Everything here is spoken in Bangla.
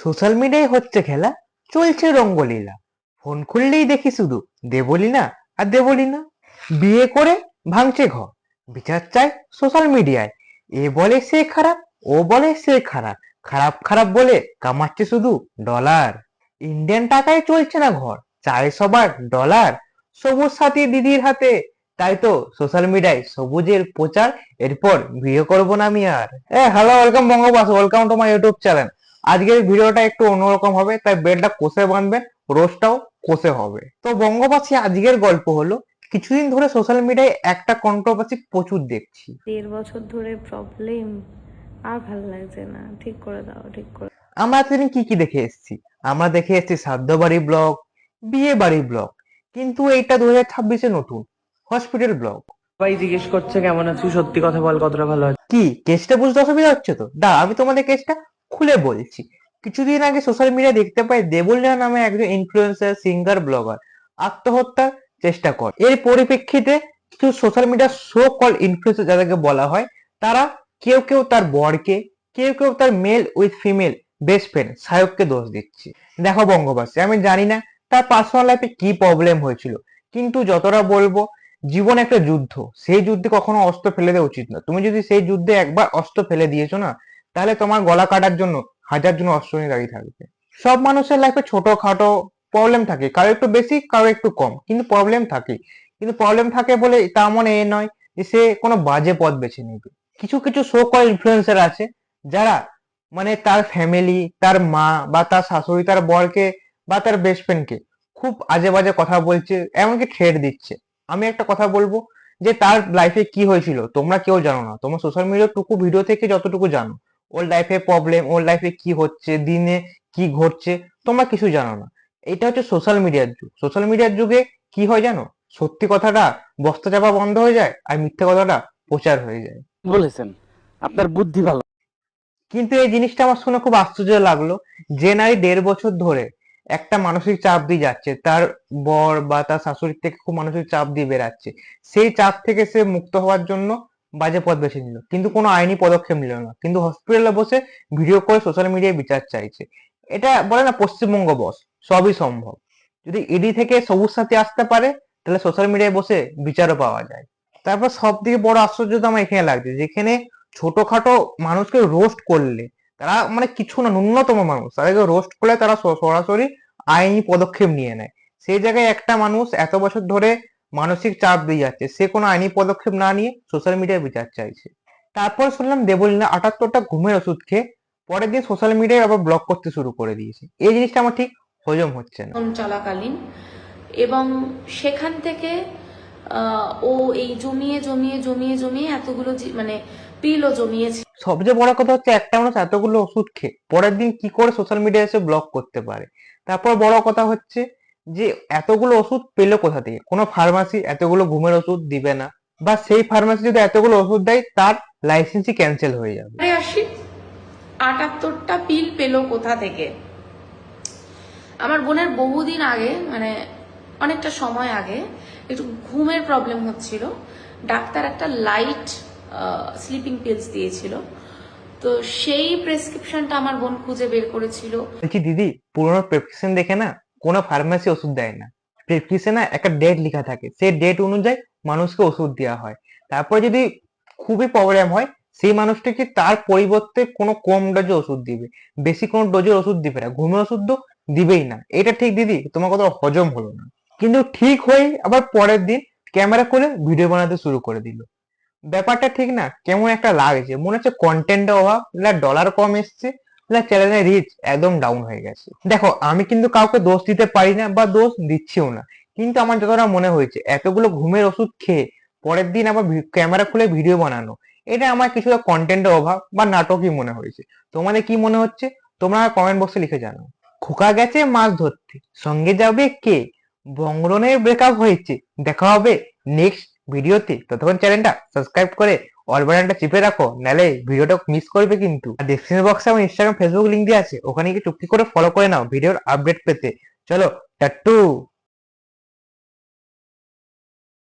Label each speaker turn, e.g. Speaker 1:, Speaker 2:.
Speaker 1: সোশ্যাল মিডিয়ায় হচ্ছে খেলা, চলছে রঙ্গলীলা। ফোন খুললেই দেখি শুধু দেবলীনা আর দেবলীনা। বিয়ে করে ভাঙছে ঘর, বিচার চায় সোশ্যাল মিডিয়ায় এ বলে সে খারাপ, ও বলে সে খারাপ খারাপ খারাপ বলে কামাচ্ছে শুধু ডলার ইন্ডিয়ান টাকায় চলছে না ঘর, চায় সবার ডলার সবুজ সাথী দিদির হাতে, তাই তো সোশ্যাল মিডিয়ায় সবুজের প্রচার, এরপর বিয়ে করব না আমি আর। এ hello welcome বঙ্গবাস welcome to my YouTube channel আজকের ভিডিওটা একটু অন্যরকম হবে তাই বেডটা কোষে বাঁধবেন রোজটাও কোষে হবে। তো বঙ্গবাসী আজকের গল্প হলো কিছুদিন ধরে সোশ্যাল মিডিয়ায় একটা কন্ট্রোভার্সি প্রচুর দেখছি।
Speaker 2: দেড় বছর ধরে প্রবলেম আর ভালো লাগছে না। ঠিক করে দাও ঠিক করে
Speaker 1: আমরা এতদিন কি কি দেখে এসেছি? আমরা দেখে এসেছি সাধ্য বাড়ি ব্লগ বিয়ে বাড়ি ব্লগ কিন্তু এইটা দু হাজার ছাব্বিশে নতুন হসপিটাল ব্লগ।
Speaker 3: সবাই জিজ্ঞেস করছে কেমন আছি সত্যি কথা বল কতটা ভালো আছে
Speaker 1: কি কেসটা বুঝতে অসুবিধা হচ্ছে তো? দা আমি তোমাদের কেসটা খুলে বলছি। কিছুদিন আগে সোশ্যাল মিডিয়া দেখতে পাই দেবলিয়া নামে একজন ইনফ্লুয়েন্সার সিঙ্গার ব্লগার আত্মহত্যার চেষ্টা কর। এর পরিপ্রেক্ষিতে কিছু social media so called influencer যাদেরকে বলা হয়, তারা কেউ কেউ তার বরকে, কেউ কেউ তার male with female best friend সায়ককে দোষ দিচ্ছে। দেখো বঙ্গবাসী, আমি জানি না তার পার্সোনাল লাইফে কি প্রবলেম হয়েছিল, কিন্তু যতটা বলব, জীবন একটা যুদ্ধ। সেই যুদ্ধে কখনো অস্ত্র ফেলে দেওয়া উচিত না। তুমি যদি সেই যুদ্ধে একবার অস্ত্র ফেলে দিয়েছ না তাহলে তোমার গলা কাটার জন্য, হাজার জন অস্ত্র নিয়ে দাঁড়িয়ে থাকবে। সব মানুষের লাইফে ছোটখাটো প্রবলেম থাকে। কারও একটু বেশি, কারও একটু কম। কিন্তু প্রবলেম থাকে। কিন্তু প্রবলেম থাকে বলে তা মনে এ নয় যে সে কোনো বাজে পথ বেছে নেবে। কিছু কিছু শো কল ইনফ্লুয়েন্সার আছে, যারা মানে তার ফ্যামিলি তার মা বা তার শাশুড়ি, তার বরকে বা তার বেস্ট ফ্রেন্ডকে খুব আজে বাজে কথা বলছে, এমনকি থ্রেট দিচ্ছে। আমি একটা কথা বলব যে তার লাইফে কি হয়েছিল, তোমরা কেউ জানো না। তোমরা সোশ্যাল মিডিয়ার টুকু ভিডিও থেকে যতটুকু জানো ওর লাইফে প্রবলেম ওর লাইফে কি হচ্ছে দিনে কি ঘটছে তোমরা কিছু জানো না। এটা হচ্ছে সোশ্যাল মিডিয়ার যুগ। সোশ্যাল মিডিয়ার যুগে কি হয় জানো? সত্যি কথাটা বস্তা চাপা বন্ধ হয়ে যায় আর মিথ্যে কথাটা প্রচার হয়ে যায়।
Speaker 3: বলেছেন। আপনার বুদ্ধি ভালো।
Speaker 1: কিন্তু এই জিনিসটা আমার শুনে খুব আশ্চর্য লাগল যে নারী দেড় বছর ধরে একটা মানসিক চাপ দিয়ে যাচ্ছে। তার বর বা তার শাশুড়ির থেকে খুব মানসিক চাপ দিয়ে বেরাচ্ছে সেই চাপ থেকে সে মুক্ত হওয়ার জন্য বাজে পথ বেছে নিল। কিন্তু কোনো আইনি পদক্ষেপ নিল না। কিন্তু হসপিটালে বসে ভিডিও করে সোশ্যাল মিডিয়ায় বিচার চাইছে। এটা বলে না পশ্চিমবঙ্গ বস সবই সম্ভব। যদি ইডি থেকে সবুজ সাথী আসতে পারে, তাহলে সোশ্যাল মিডিয়ায় বসে বিচারও পাওয়া যায়। তারপর সব থেকে বড় আশ্চর্য তো আমার এখানে লাগছে, যেখানে ছোটখাটো মানুষকে রোস্ট করলে, তারা মানে কিছু না, ন্যূনতম মানুষ, তাদেরকে রোস্ট করলে তারা সরাসরি আইনি পদক্ষেপ নিয়ে নেয়। সেই জায়গায় একটা মানুষ এত বছর ধরে মানসিক চাপ দিয়ে যাচ্ছে। সে কোনো আইনি পদক্ষেপ না নিয়ে সোশ্যাল মিডিয়ায় বিচার চাইছে। তারপর শুনলাম দেবলীনা আটাত্তরটা ঘুমের ওষুধ খেয়ে পরের দিন সোশ্যাল মিডিয়ায় আবার ব্লক করতে শুরু করে দিয়েছে। এই জিনিসটা আমার ঠিক হজম হচ্ছে না।
Speaker 4: চলাকালীন এবং সেখান থেকে ও এই জমিয়ে জমিয়ে জমিয়ে জমিয়ে এতগুলো মানে পিলও জমিয়েছে।
Speaker 1: সবচেয়ে বড় কথা হচ্ছে একটা মানুষ এতগুলো ওষুধ খেয়ে পরের দিন কি করে সোশ্যাল মিডিয়া এসে ব্লক করতে পারে? তারপর বড় কথা হচ্ছে যে এতগুলো ওষুধ পেল কোথা থেকে? কোনো ফার্মাসি এতগুলো ঘুমের ওষুধ দিবে না। বা সেই ফার্মাসি যদি এতগুলো ওষুধ দেয় তার লাইসেন্সই ক্যান্সেল হয়ে যাবে।
Speaker 4: আসি আটাত্তরটা পিল পেল কোথা থেকে? আমার বোনের বহুদিন আগে মানে অনেকটা সময় আগে একটু ঘুমের প্রবলেম হচ্ছিল। ডাক্তার একটা লাইট স্লিপিং পিলস দিয়েছিল। তো সেই প্রেসক্রিপশনটা আমার বোন খুঁজে বের করেছিল।
Speaker 1: দিদি পুরোনো প্রেসক্রিপশন দেখে না কোনো ফার্মাসি ওষুধ দেয় না। প্রেসক্রিপশনে একটা ডেট লেখা থাকে। সেই ডেট অনুযায়ী মানুষকে ওষুধ দেওয়া হয়। তারপরে যদি খুবই প্রবলেম হয়, সেই মানুষটিকে তার পরিবর্তে কোনো কম ডোজে ওষুধ দিবে? বেশি কোনো ডোজের ওষুধ দিবে না। ঘুমের ওষুধ তো দিবেই না। এটা ঠিক দিদি, তোমার কথা হজম হলো না। কিন্তু ঠিক হয়ে আবার পরের দিন ক্যামেরা করে ভিডিও বানাতে শুরু করে দিল। ব্যাপারটা ঠিক না, কেমন একটা লাগছে। মনে হচ্ছে কন্টেন্টের অভাব না ডলার কম এসছে। না চ্যানেলের রিচ একদম ডাউন হয়ে গেছে। দেখো, আমি কিন্তু কাউকে দোষ দিতে পারি না বা দোষ দিচ্ছিও না। কিন্তু আমার যতটা মনে হয়েছে, এতগুলো ঘুমের ওষুধ খেয়ে পরের দিন আবার ক্যামেরা খুলে ভিডিও বানানো, এটা আমার কিছুটা কন্টেন্টের অভাব বা নাটকই মনে হয়েছে। তোমাদের কি মনে হচ্ছে? তোমরা কমেন্ট বক্সে লিখে জানাও। খোকা গেছে মাছ ধরতে, সঙ্গে যাবে কে? বঙ্গরনের ব্রেকআপ হয়েছে, দেখা হবে নেক্সট ভিডিওতে ততক্ষণ চ্যানেলটা সাবস্ক্রাইব করে অল বাটনটা চিপে রাখো, নালে ভিডিওটা মিস করবে কিন্তু। আর ডেসক্রিপশন বক্সে আমার ইনস্টাগ্রাম ফেসবুক লিংক দিয়ে আছে, ওখানে গিয়ে চুক্তি করে ফলো করে নাও, ভিডিওর আপডেট পেতে। চলো টাট্টু